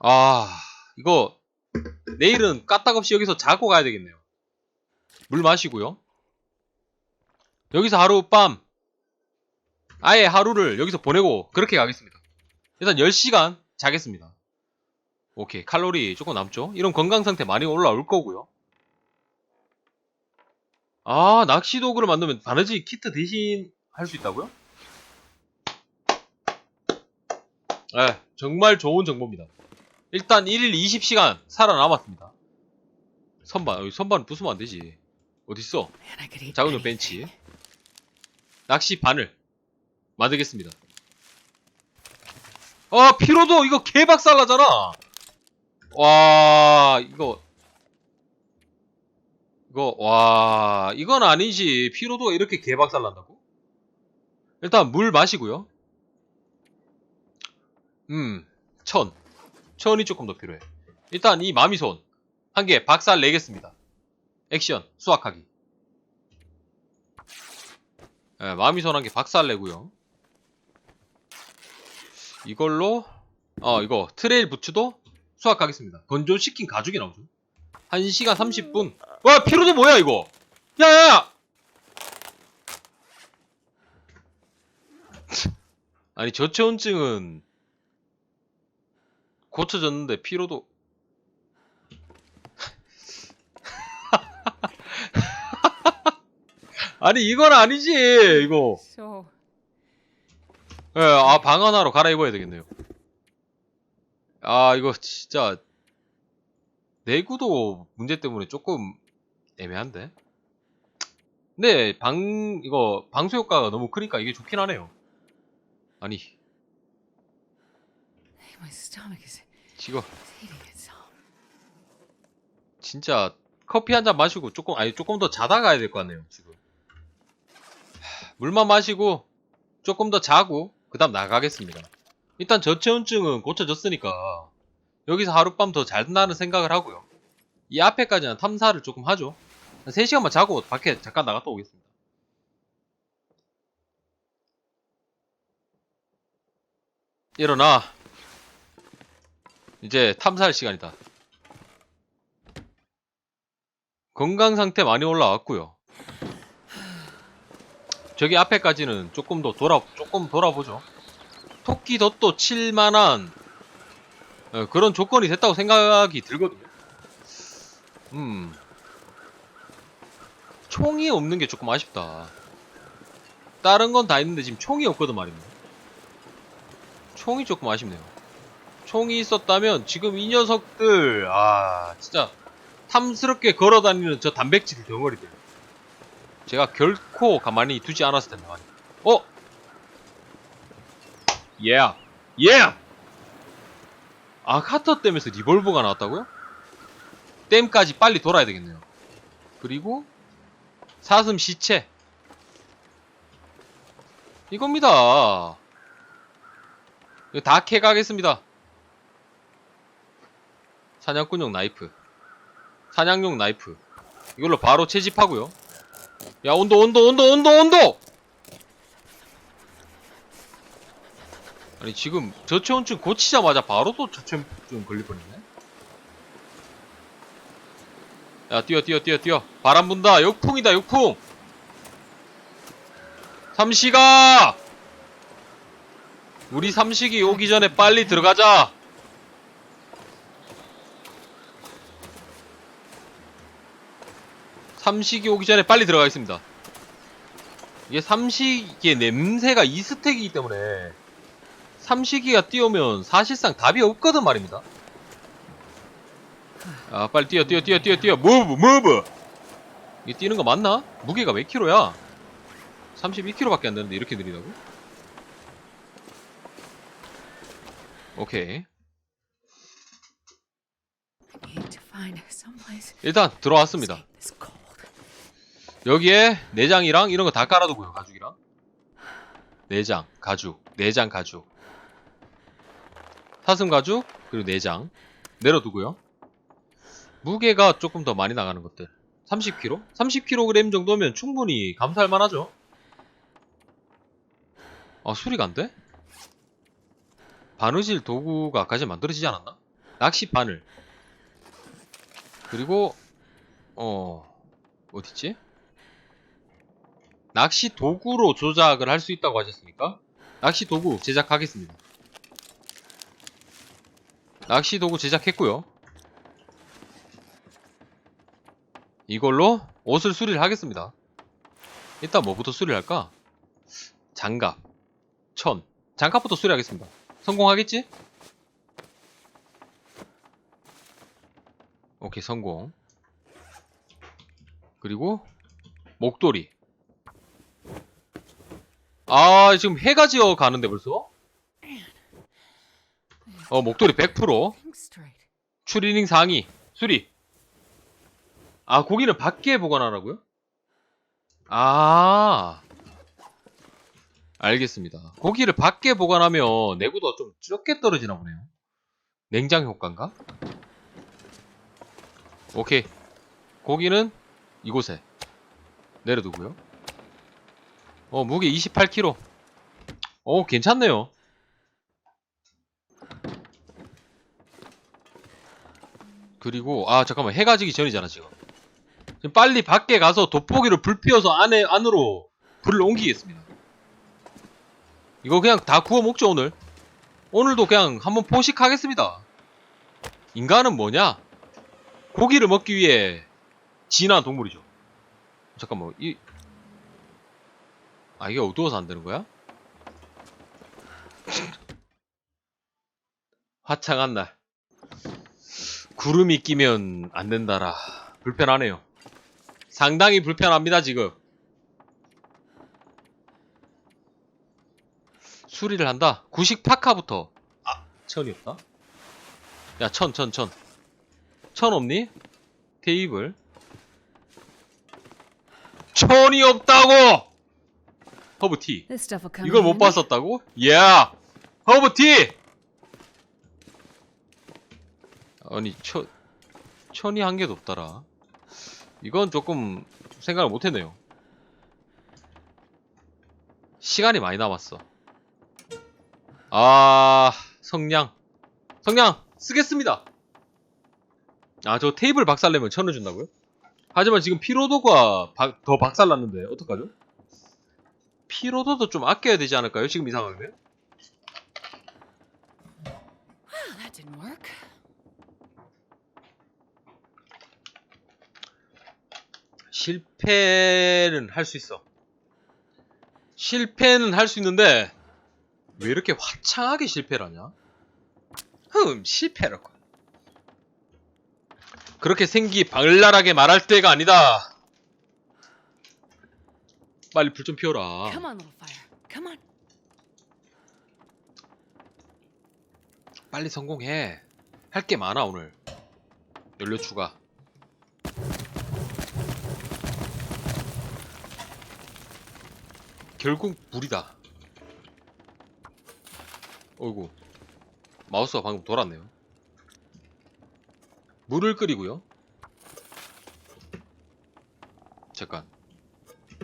아, 이거 내일은 까딱없이 여기서 자고 가야 되겠네요. 물 마시고요. 여기서 하룻밤 아예 하루를 여기서 보내고 그렇게 가겠습니다. 일단 10시간 자겠습니다. 오케이. 칼로리 조금 남죠? 이런 건강 상태 많이 올라올 거고요. 아, 낚시 도구를 만들면 바느질 키트 대신 할 수 있다고요? 네, 정말 좋은 정보입니다. 일단 1일 20시간 살아남았습니다. 선반, 여기 선반 부수면 안 되지. 어딨어? 작은. 벤치. 낚시 바늘. 만들겠습니다. 아, 피로도 이거 개박살 나잖아! 와, 이거. 이거, 와, 이건 아니지. 피로도가 이렇게 개박살 난다고? 일단 물 마시고요. 음, 천. 천이 조금 더 필요해. 일단 이 마미손. 한 개 박살 내겠습니다. 액션, 수확하기. 예, 마미손 한 개 박살 내고요. 이걸로 어 이거 트레일 부츠도 수확하겠습니다. 건조시킨 가죽이 나오죠. 1시간 30분. 와 피로도 뭐야 이거? 야야야! 아니 저체온증은 고쳐졌는데 피로도 아니 이건 아니지 이거 So, 예, 아, 방 하나로 갈아입어야 되겠네요. 아, 이거 진짜, 내구도 문제 때문에 조금 애매한데? 근데, 방, 이거, 방수 효과가 너무 크니까 이게 좋긴 하네요. 아니, my stomach is itself. 진짜, 커피 한 잔 마시고 조금, 아니, 조금 더 자다 가야 될 것 같네요, 지금. 하, 물만 마시고, 조금 더 자고, 그 다음 나가겠습니다. 일단 저체온증은 고쳐졌으니까, 여기서 하룻밤 더 잔다는 생각을 하고요. 이 앞에까지는 탐사를 조금 하죠. 한 3시간만 자고 밖에 잠깐 나갔다 오겠습니다. 일어나. 이제 탐사할 시간이다. 건강 상태 많이 올라왔고요. 저기 앞에까지는 조금 더 돌아 조금 돌아보죠. 토끼 덫도 칠만한 어, 그런 조건이 됐다고 생각이 들거든요. 음. 총이 없는 게 조금 아쉽다. 다른 건 다 있는데 지금 총이 없거든 말입니다. 총이 조금 아쉽네요. 총이 있었다면 지금 이 녀석들 아 진짜 탐스럽게 걸어다니는 저 단백질 덩어리들 제가 결코 가만히 두지 않았을 텐데 말이야. 어? 예. Yeah. 예. Yeah. 아 카터 댐에서 리볼버가 나왔다고요? 댐까지 빨리 돌아야 되겠네요. 그리고 사슴 시체 이겁니다. 다 캐가겠습니다. 사냥꾼용 나이프. 사냥용 나이프. 이걸로 바로 채집하고요. 야 온도 온도 온도 온도 온도! 아니 지금 저체온증 고치자마자 바로 또 저체온증 걸릴 뻔했네? 야 뛰어 뛰어 뛰어 뛰어. 바람 분다. 역풍이다 역풍! 삼시가 우리 삼식이 오기 전에 빨리 들어가자 삼식이 오기 전에 빨리 들어가겠습니다 이게 삼식의 냄새가 이 스택이기 때문에 삼식이가 뛰어오면 사실상 답이 없거든 말입니다. 아 빨리 뛰어 뛰어 뛰어 뛰어 뛰어 무브 무브 이게 뛰는 거 맞나? 무게가 몇 킬로야? 32킬로밖에 안 되는데 이렇게 느리다고? 오케이 일단 들어왔습니다. 여기에 내장이랑 이런 거 다 깔아두고요 가죽이랑 내장 가죽 내장 가죽 사슴 가죽 그리고 내장 내려두고요 무게가 조금 더 많이 나가는 것들 30kg? 30kg 정도면 충분히 감사할 만하죠 아 수리가 안 돼? 바느질 도구가 아까 전에 만들어지지 않았나? 낚시 바늘. 그리고 어 어딨지? 낚시 도구로 조작을 할 수 있다고 하셨으니까 낚시 도구 제작하겠습니다. 낚시 도구 제작했고요. 이걸로 옷을 수리를 하겠습니다. 일단 뭐부터 수리를 할까? 장갑, 천, 장갑부터 수리하겠습니다. 성공하겠지? 오케이 성공. 그리고 목도리. 아 지금 해가 지어 가는데 벌써? 어 목도리 100% Think straight. 추리닝 상의 수리. 아 고기는 밖에 보관하라고요? 아 알겠습니다. 고기를 밖에 보관하면 내구도가 좀 적게 떨어지나 보네요. 냉장 효과인가? 오케이. 고기는 이곳에 내려두고요. 어 무게 28kg. 어 괜찮네요. 그리고 아 잠깐만 해가 지기 전이잖아 지금. 지금 빨리 밖에 가서 돋보기를 불 피워서 안에 안으로 불을 옮기겠습니다. 이거 그냥 다 구워 먹죠 오늘. 오늘도 그냥 한번 포식하겠습니다. 인간은 뭐냐? 고기를 먹기 위해 진화한 동물이죠. 잠깐만 이. 아 이게 어두워서 안 되는 거야? 화창한 날. 구름이 끼면 안 된다라. 불편하네요. 상당히 불편합니다, 지금. 수리를 한다. 구식 파카부터. 아, 천이 없다. 야, 천, 천, 천. 천 없니? 테이블. 천이 없다고! 허브티. 이걸 못. 봤었다고? 야! 허브티! 아니, 천, 천이 한 개도 없더라. 이건 조금 생각을 못 했네요. 시간이 많이 남았어. 아, 성냥. 성냥! 쓰겠습니다! 아, 저 테이블 박살내면 천을 준다고요? 하지만 지금 피로도가 박- 더 박살났는데, 어떡하죠? 피로도도 좀 아껴야 되지 않을까요? 지금 이 상황이면? Well, that didn't work. 실패는 할 수 있어. 실패는 할 수 있는데 왜 이렇게 화창하게 실패를 하냐? 흠, 실패라고. 그렇게 생기 발랄하게 말할 때가 아니다. 빨리 불 좀 피워라. Come on, little fire. Come on. 빨리 성공해. 할 게 많아 오늘. 연료 추가. 결국 물이다. 어이구. 마우스가 방금 돌았네요. 물을 끓이고요. 잠깐.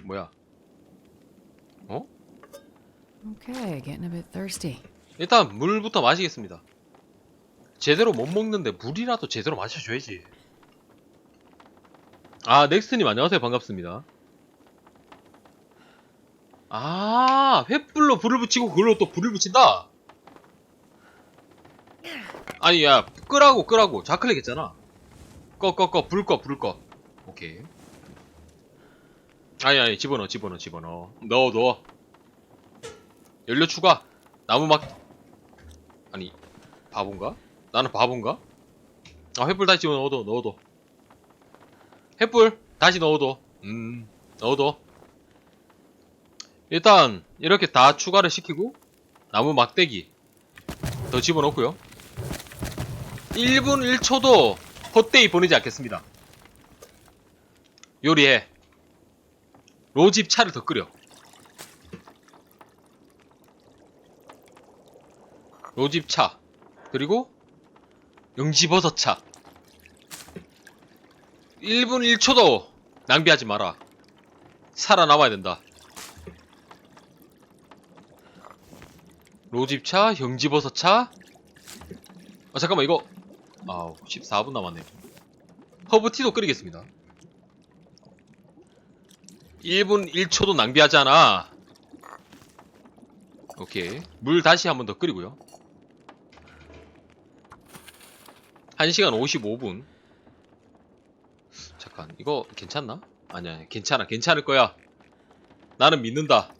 뭐야? 어? Okay, getting a bit thirsty. 일단 물부터 마시겠습니다. 제대로 못 먹는데 물이라도 제대로 마셔줘야지. 아, 넥스트님 안녕하세요. 반갑습니다. 아, 횃불로 불을 붙이고 그걸로 또 불을 붙인다? 아니, 야, 끄라고, 끄라고. 좌클릭 했잖아. 꺼, 꺼, 꺼. 불 꺼, 불 꺼. 오케이. 아니, 아니, 집어넣어, 집어넣어, 집어넣어. 넣어, 넣어. 연료 추가. 나무 막, 아니 바본가? 나는 바본가? 아 횃불 다시 넣어둬 넣어둬. 횃불 다시 넣어둬. 음 넣어둬. 일단 이렇게 다 추가를 시키고 나무 막대기 더 집어넣고요. 1분 1초도 헛되이 보내지 않겠습니다. 요리해. 로집 차를 더 끓여 로집차 그리고 영지버섯차 1분 1초도 낭비하지 마라 살아남아야 된다 로집차 영지버섯차 아 잠깐만 이거 아 14분 남았네요. 허브티도 끓이겠습니다. 1분 1초도 낭비하지 않아. 오케이. 물 다시 한 번 더 끓이고요. 1시간 55분. 잠깐, 이거 괜찮나? 아니야, 괜찮아, 괜찮을 거야. 나는 믿는다.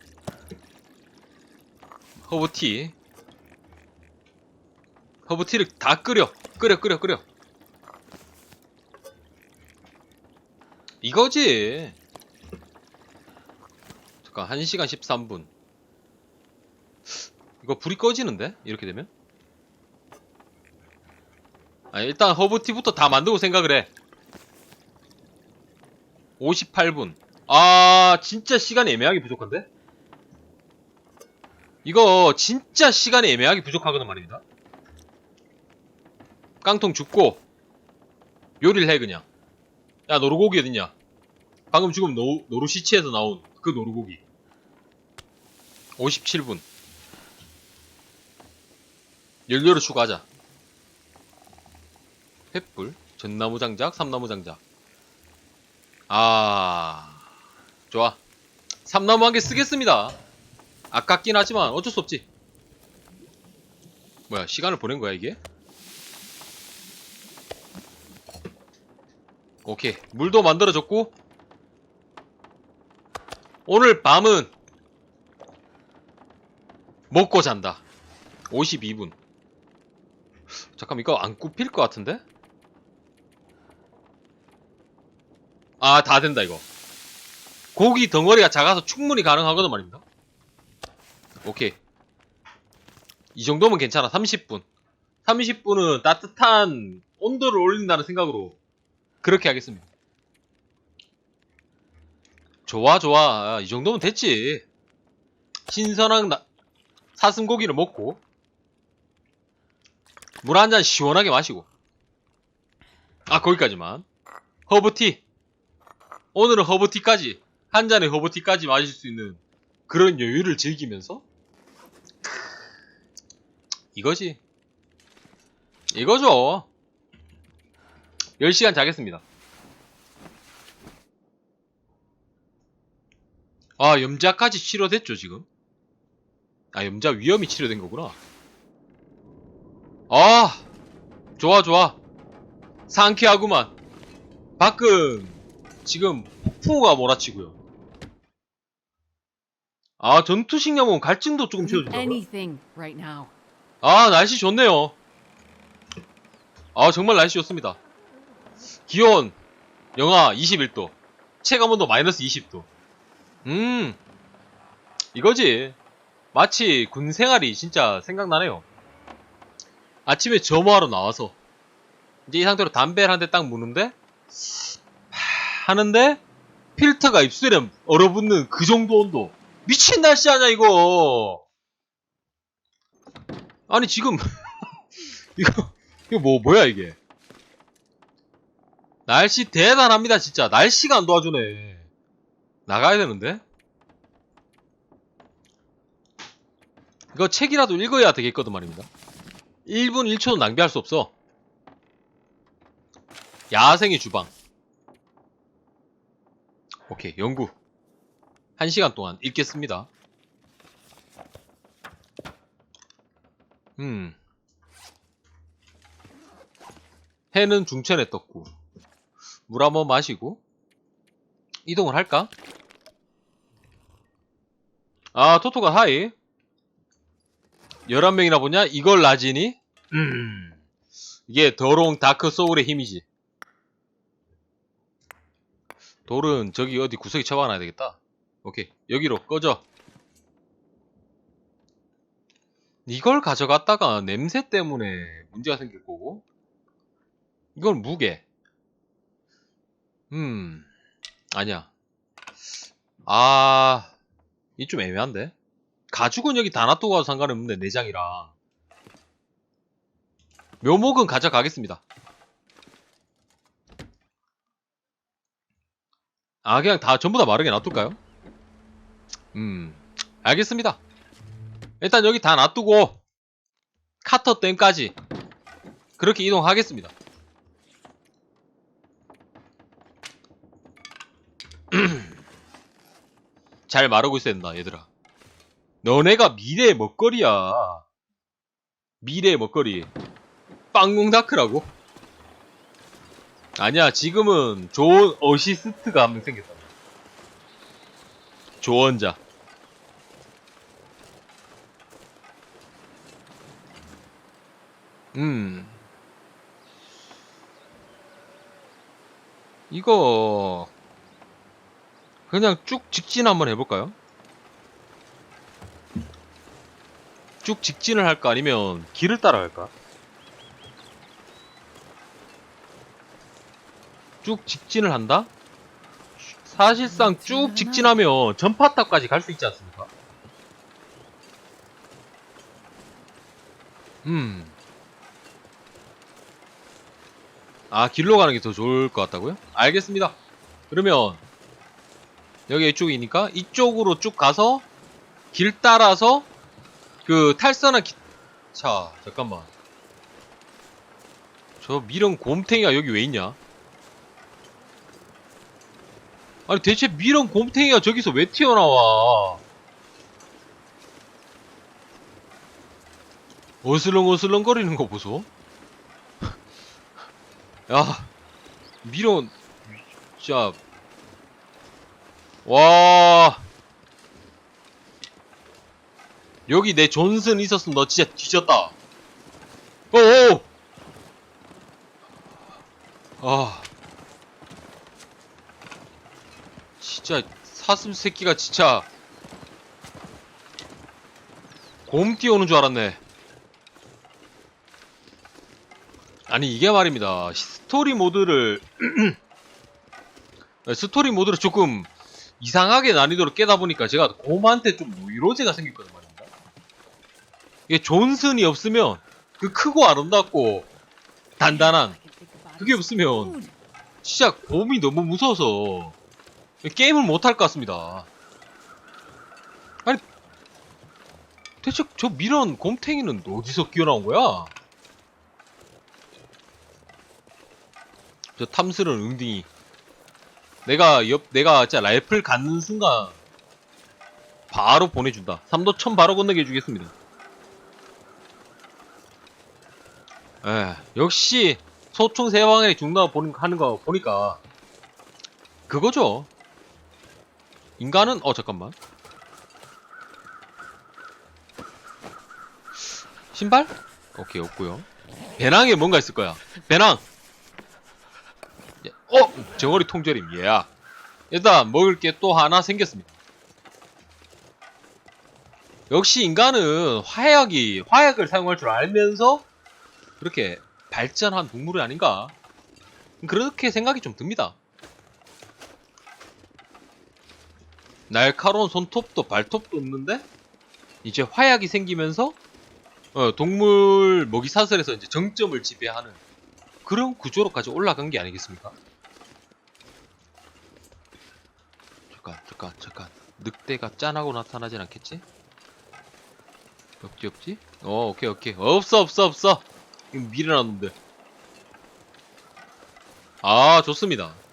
허브티. 허브티를 다 끓여. 끓여, 끓여, 끓여. 이거지. 잠깐, 1시간 13분. 이거 불이 꺼지는데? 이렇게 되면? 아, 일단 허브티부터 다 만들고 생각을 해. 58분. 아, 진짜 시간이 애매하게 부족한데? 이거 진짜 시간이 애매하게 부족하거든 말입니다. 깡통 죽고 요리를 해 그냥. 야 노루고기 어딨냐? 방금 지금 노, 노루시치에서 나온 그 노루고기. 57분. 연료를 추가하자. 횃불, 전나무 장작, 삼나무 장작. 아, 좋아. 삼나무 한 개 쓰겠습니다. 아깝긴 하지만 어쩔 수 없지. 뭐야, 시간을 보낸 거야, 이게? 오케이. 물도 만들어졌고, 오늘 밤은 먹고 잔다. 52분. 잠깐 이거 안 굽힐 것 같은데? 아, 다 된다, 이거. 고기 덩어리가 작아서 충분히 가능하거든 말입니다. 오케이. 이 정도면 괜찮아. 30분. 30분은 따뜻한 온도를 올린다는 생각으로 그렇게 하겠습니다. 좋아, 좋아. 아, 이 정도면 됐지. 신선한 나- 사슴고기를 먹고 물 한 잔 시원하게 마시고 아 거기까지만 허브티 오늘은 허브티까지 한 잔의 허브티까지 마실 수 있는 그런 여유를 즐기면서? 크, 이거지. 이거죠. 10시간 자겠습니다. 아 염자까지 치료됐죠 지금? 아 염자 위험이 치료된 거구나. 아 좋아 좋아. 상쾌하구만. 밖은 지금 폭풍우가 몰아치고요. 아 전투식량은 갈증도 조금 now. 아 날씨 좋네요. 아 정말 날씨 좋습니다. 기온 영하 21도 체감온도 마이너스 20도. 음 이거지. 마치 군 생활이 진짜 생각나네요. 아침에 점호하러 나와서 이제 이 상태로 담배를 한 대 딱 무는데 하, 하는데 필터가 입술에 얼어붙는 그 정도 온도. 미친 날씨 아냐 이거. 아니 지금 이거 이거 뭐 뭐야 이게? 날씨 대단합니다 진짜. 날씨가 안 도와주네. 나가야 되는데? 이거 책이라도 읽어야 되겠거든 말입니다. 1분 1초도 낭비할 수 없어. 야생의 주방 오케이 연구 1시간 동안 읽겠습니다 음. 해는 중천에 떴고 물 한 번 마시고 이동을 할까? 아 토토가 하이 11명이나 보냐? 이걸 라지니? 음. 이게 더러운 다크 소울의 힘이지 돌은 저기 어디 구석에 쳐박아놔야 되겠다. 오케이. 여기로 꺼져. 이걸 가져갔다가 냄새 때문에 문제가 생길 거고. 이건 무게. 음. 아니야. 아이 좀 애매한데? 가죽은 여기 다 놔두고 가도 상관없는데 내장이랑. 묘목은 가져가겠습니다 아 그냥 다 전부 다 마르게 놔둘까요? 음 알겠습니다 일단 여기 다 놔두고 카터 댐까지 그렇게 이동하겠습니다. 잘 말하고 있어야 된다, 얘들아. 너네가 미래의 먹거리야. 미래의 먹거리. 빵궁다크라고? 아니야, 지금은 좋은 어시스트가 한 명 생겼다. 조언자. 음. 이거 그냥 쭉 직진 한번 해볼까요? 쭉 직진을 할까 아니면 길을 따라 갈까? 쭉 직진을 한다? 사실상 쭉 직진하면 전파탑까지 갈 수 있지 않습니까? 음. 아, 길로 가는 게 더 좋을 것 같다고요? 알겠습니다. 그러면 여기 이쪽이니까 이쪽으로 쭉 가서 길 따라서 그 탈선한 기... 자, 잠깐만. 저 미련 곰탱이가 여기 왜 있냐? 아니 대체 미련 곰탱이가 저기서 왜 튀어나와? 어슬렁어슬렁 거리는 거 보소. 야, 미련, 진짜, 와, 여기 내 존슨 있었으면 너 진짜 뒤졌다. 어어, 아, 진짜 사슴 새끼가 진짜 곰 뛰어오는 줄 알았네. 아니 이게 말입니다. 스토리 모드를 스토리 모드를 조금 이상하게 난이도를 깨다 보니까 제가 곰한테 좀 노이로제가 생겼거든 말입니다. 이게 존슨이 없으면 그 크고 아름답고 단단한 그게 없으면 진짜 곰이 너무 무서워서 게임을 못할 것 같습니다. 아니 대체 저 미련 곰탱이는 어디서 끼어나온 거야? 저 탐스러운 웅딩이. 내가 옆, 내가 진짜 라이플 갖는 순간 바로 보내준다. 삼도천 바로 건너게 해주겠습니다. 에, 역시 소총 세방에 죽나 보는 하는 거 보니까 그거죠. 인간은 어 잠깐만. 신발? 오케이 없고요. 배낭에 뭔가 있을 거야. 배낭. 예, 어! 정어리 통조림, 예. 일단 먹을 게 또 하나 생겼습니다. 역시 인간은 화약이, 화약을 사용할 줄 알면서 그렇게 발전한 동물이 아닌가? 그렇게 생각이 좀 듭니다. 날카로운 손톱도 발톱도 없는데 이제 화약이 생기면서 어, 동물 먹이 사슬에서 이제 정점을 지배하는 그런 구조로까지 올라간 게 아니겠습니까? 잠깐, 잠깐, 잠깐. 늑대가 짠하고 나타나진 않겠지? 없지, 없지? 어, 오케이, 오케이. 없어, 없어, 없어. 이거 미련한 놈들. 아, 좋습니다.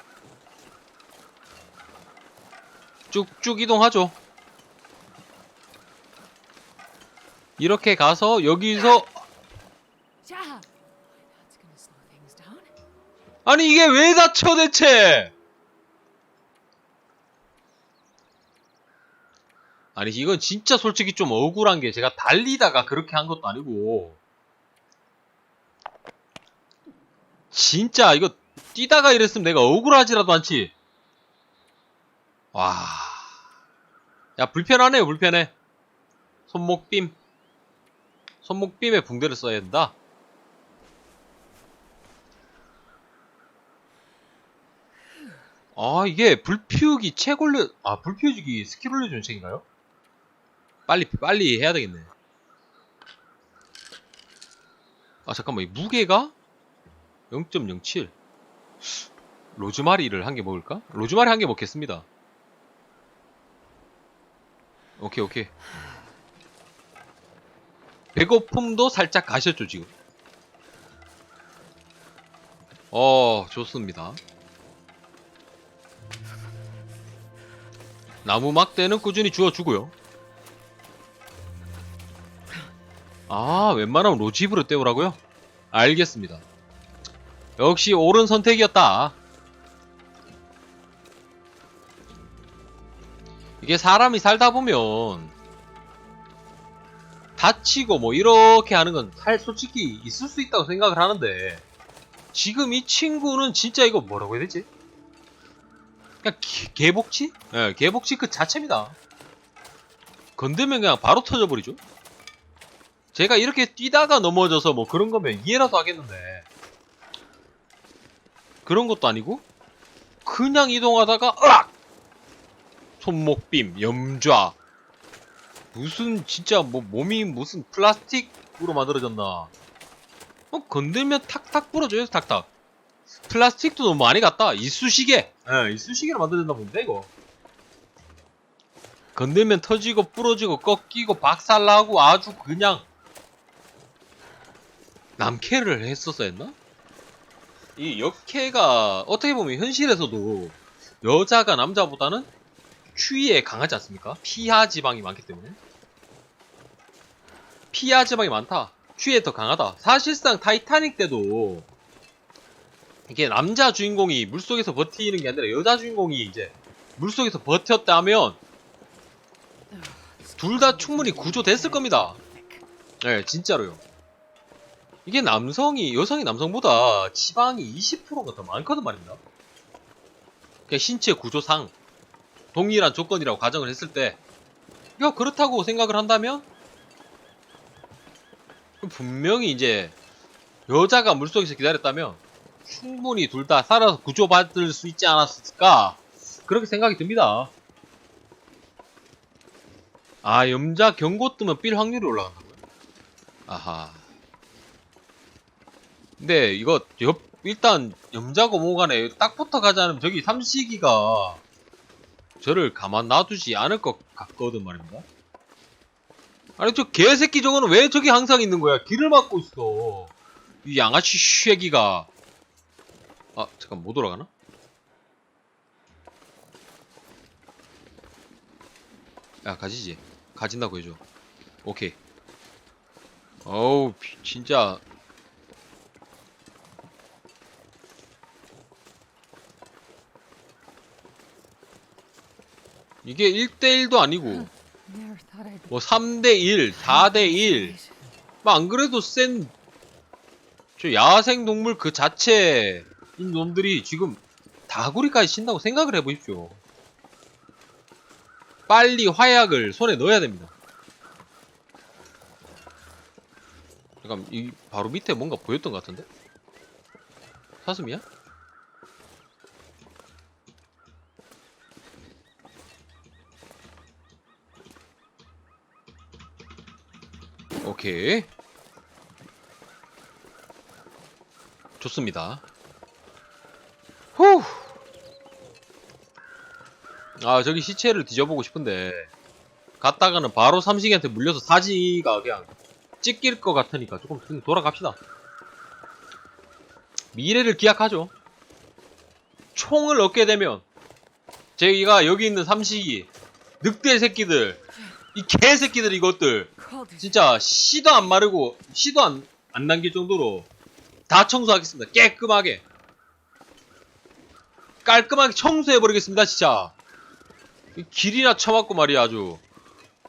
쭉쭉 이동하죠. 이렇게 가서 여기서. 아니 이게 왜 닫혀 대체? 아니 이건 진짜 솔직히 좀 억울한 게 제가 달리다가 그렇게 한 것도 아니고 진짜 이거 뛰다가 이랬으면 내가 억울하지라도 않지 와... 야 불편하네요 불편해. 손목빔. 손목빔에 붕대를 써야 된다. 아 이게 불 피우기 책 올려 아 불 피우기 스킬 올려주는 책인가요? 빨리 빨리 해야 되겠네. 아 잠깐만 이 무게가 0.07 로즈마리를 한 개 먹을까? 로즈마리 한 개 먹겠습니다 오케이 오케이 배고픔도 살짝 가셨죠 지금 어, 좋습니다. 나무 막대는 꾸준히 주워주고요. 아, 웬만하면 로집으로 때우라고요? 알겠습니다. 역시 옳은 선택이었다. 이게 사람이 살다 보면 다치고 뭐 이렇게 하는 건 살 솔직히 있을 수 있다고 생각을 하는데 지금 이 친구는 진짜 이거 뭐라고 해야 되지? 그냥 개, 개복치? 예, 개복치 그 자체입니다. 건들면 그냥 바로 터져버리죠. 제가 이렇게 뛰다가 넘어져서 뭐 그런 거면 이해라도 하겠는데 그런 것도 아니고 그냥 이동하다가 으악! 손목빔, 염좌. 무슨 진짜 뭐 몸이 무슨 플라스틱으로 만들어졌나? 어, 건들면 탁탁 부러져요 탁탁. 플라스틱도 너무 많이 갔다. 이쑤시개 예, 이쑤시개로 만들어졌나 본데 이거. 건들면 터지고 부러지고 꺾이고 박살나고 아주 그냥 남캐를 했었어야 했나? 이 역캐가 어떻게 보면 현실에서도 여자가 남자보다는 추위에 강하지 않습니까? 피하 지방이 많기 때문에. 피하 지방이 많다. 추위에 더 강하다. 사실상 타이타닉 때도 이게 남자 주인공이 물속에서 버티는 게 아니라 여자 주인공이 이제 물속에서 버텼다면 둘 다 충분히 구조됐을 겁니다. 네 진짜로요. 이게 남성이 여성이 남성보다 지방이 20%가 더 많거든 말입니다. 그냥 신체 구조상 동일한 조건이라고 가정을 했을 때, 야, 그렇다고 생각을 한다면, 분명히 이제, 여자가 물속에서 기다렸다면, 충분히 둘 다 살아서 구조받을 수 있지 않았을까? 그렇게 생각이 듭니다. 아, 염자 경고 뜨면 삘 확률이 올라간다고요? 아하. 근데 이거, 옆, 일단, 염자고 뭐간에 딱 붙어 가자면 저기 삼시기가 저를 가만 놔두지 않을 것 같거든 말입니다. 아니 저 개새끼 저거는 왜 저기 항상 있는 거야? 길을 막고 있어. 이 양아치 쉐기가. 아 잠깐 못 돌아가나? 야 가지지. 가진다고 해줘. 오케이. 어우 피- 진짜 이게 1대1도 아니고 뭐 3대1, 4대1 뭐안 그래도 센 저 야생 동물 그 자체인 놈들이 지금 다구리까지 친다고 생각을 해보십시오. 빨리 화약을 손에 넣어야 됩니다. 잠깐 이 바로 밑에 뭔가 보였던 것 같은데? 사슴이야? 오케이. 좋습니다. 후. 아, 저기 시체를 뒤져보고 싶은데, 갔다가는 바로 삼식이한테 물려서 사지가 그냥 찢길 것 같으니까 조금 좀 돌아갑시다. 미래를 기약하죠. 총을 얻게 되면, 제가 여기 있는 삼식이, 늑대 새끼들, 이 개새끼들 이것들. 진짜 씨도 안 마르고 씨도 안, 안 남길 정도로 다 청소하겠습니다. 깨끗하게. 깔끔하게 청소해버리겠습니다, 진짜. 이 길이나 쳐맞고 말이야, 아주.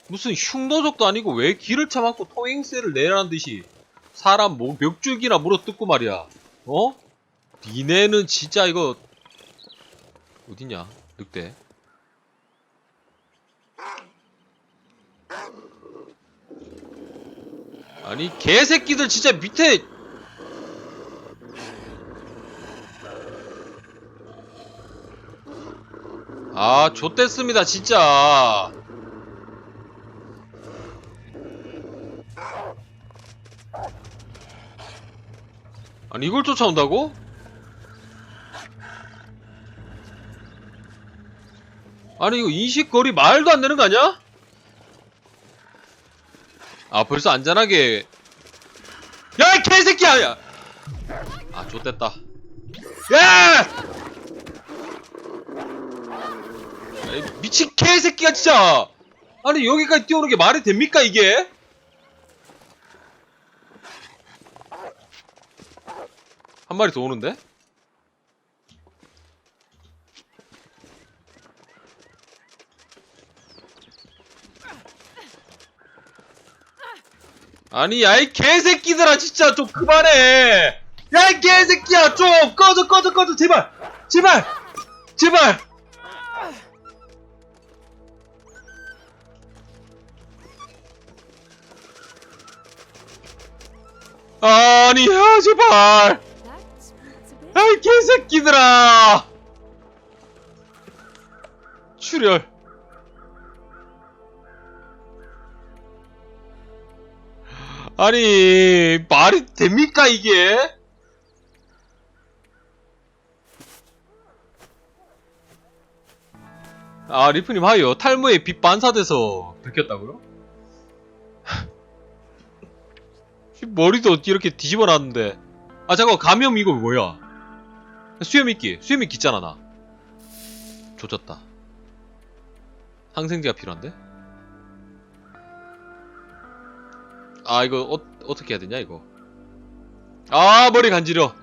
무슨 흉노족도 아니고 왜 길을 쳐맞고 통행세를 내라는 듯이 사람 뭐 멱줄기나 물어뜯고 말이야. 어? 니네는 진짜 이거 어딨냐, 늑대. 아니 개새끼들 진짜 밑에 아 좆됐습니다 진짜 아니 이걸 쫓아온다고? 아니 이거 인식거리 말도 안 되는 거 아니야? 아 벌써 안전하게 야 이 개새끼야 야! 아 좆됐다 야! 미친 개새끼가 진짜! 아니 여기까지 뛰어오는 게 말이 됩니까 이게? 한 마리 더 오는데? 아니 야이 개새끼들아 진짜 좀 그만해. 야이 개새끼야 좀 꺼져 꺼져 꺼져 제발. 제발. 제발. 아니 야 제발. 아이 개새끼들아. 출혈 아니 말이 됩니까 이게? 아 리프님 하여 탈모에 빛 반사돼서 들켰다고요? 머리도 이렇게 뒤집어 놨는데. 아 잠깐 감염 이거 뭐야? 수염이끼 수염이끼 있잖아 나. 조졌다. 항생제가 필요한데 아 이거 어, 어떻게 해야 되냐 이거 아 머리 간지러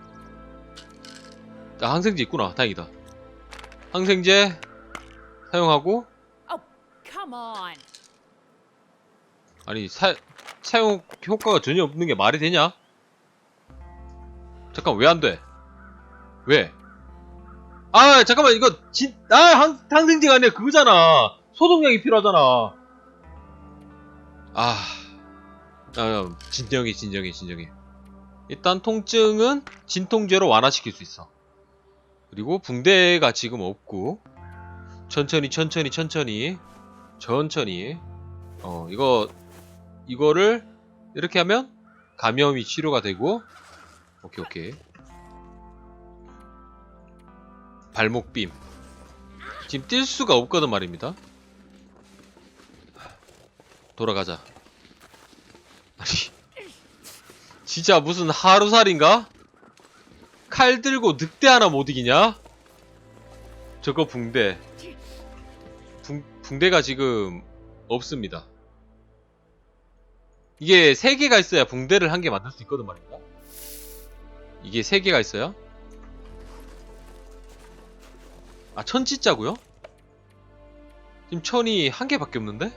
아 항생제 있구나 다행이다 항생제 사용하고 Oh. 아니 사, 사용 효과가 전혀 없는 게 말이 되냐? 잠깐 왜 안 돼? 왜? 아 잠깐만 이거 진, 아 항, 항생제가 아니라 그거잖아 소독약이 필요하잖아 아, 아 진정해 진정해 진정해. 일단 통증은 진통제로 완화시킬 수 있어. 그리고 붕대가 지금 없고 천천히 천천히 천천히 천천히 어 이거 이거를 이렇게 하면 감염이 치료가 되고 오케이 오케이. 발목빔. 지금 뛸 수가 없거든 말입니다. 돌아가자 아니 진짜 무슨 하루살인가? 칼 들고 늑대 하나 못 이기냐? 저거 붕대 붕, 붕대가 지금 없습니다 이게 세 개가 있어야 붕대를 한 개 만들 수 있거든 말입니다. 이게 세 개가 있어요? 아, 천지자고요? 지금 천이 한 개밖에 없는데?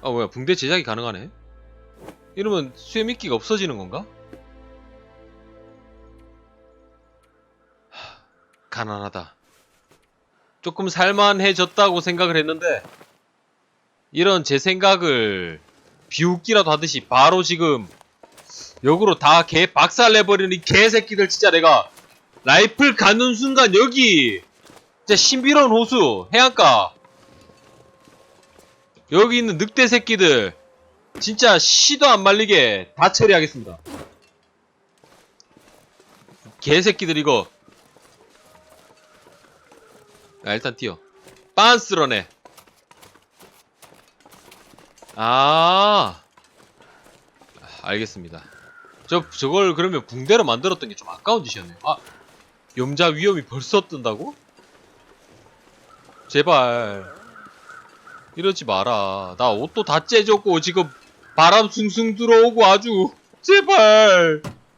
아, 뭐야, 붕대 제작이 가능하네? 이러면 수혜미끼가 없어지는 건가? 하, 가난하다. 조금 살만해졌다고 생각을 했는데, 이런 제 생각을 비웃기라도 하듯이 바로 지금 역으로 다 개 박살 내버리는 이 개새끼들 진짜 내가 라이플 가는 순간 여기 진짜 신비로운 호수 해안가 여기 있는 늑대 새끼들 진짜 시도 안 말리게 다 처리하겠습니다 개새끼들 이거 야 일단 뛰어 빤스러네 아, 알겠습니다. 저, 저걸 그러면 붕대로 만들었던 게 좀 아까운 짓이었네요. 아, 염자 위험이 벌써 뜬다고? 제발. 이러지 마라. 나 옷도 다 째졌고, 지금 바람 숭숭 들어오고 아주. 제발.